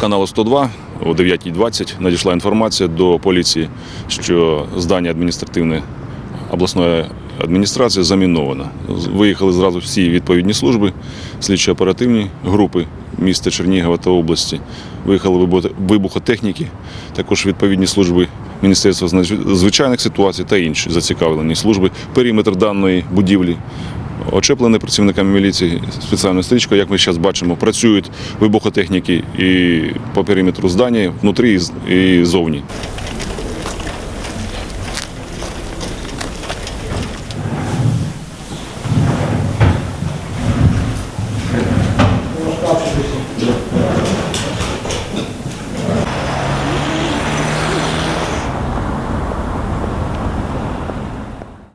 каналу 102 о 9.20 надійшла інформація до поліції, що здання адміністративної обласної адміністрації заміновано. Виїхали зразу всі відповідні служби, слідчо-оперативні групи міста Чернігова та області. Виїхали вибухотехніки, також відповідні служби Міністерства звичайних ситуацій та інші зацікавлені служби. Периметр даної будівлі очеплений працівниками міліції спеціальною стрічкою. Як ми зараз бачимо, працюють вибухотехніки і по периметру здання, внутрі і зовні.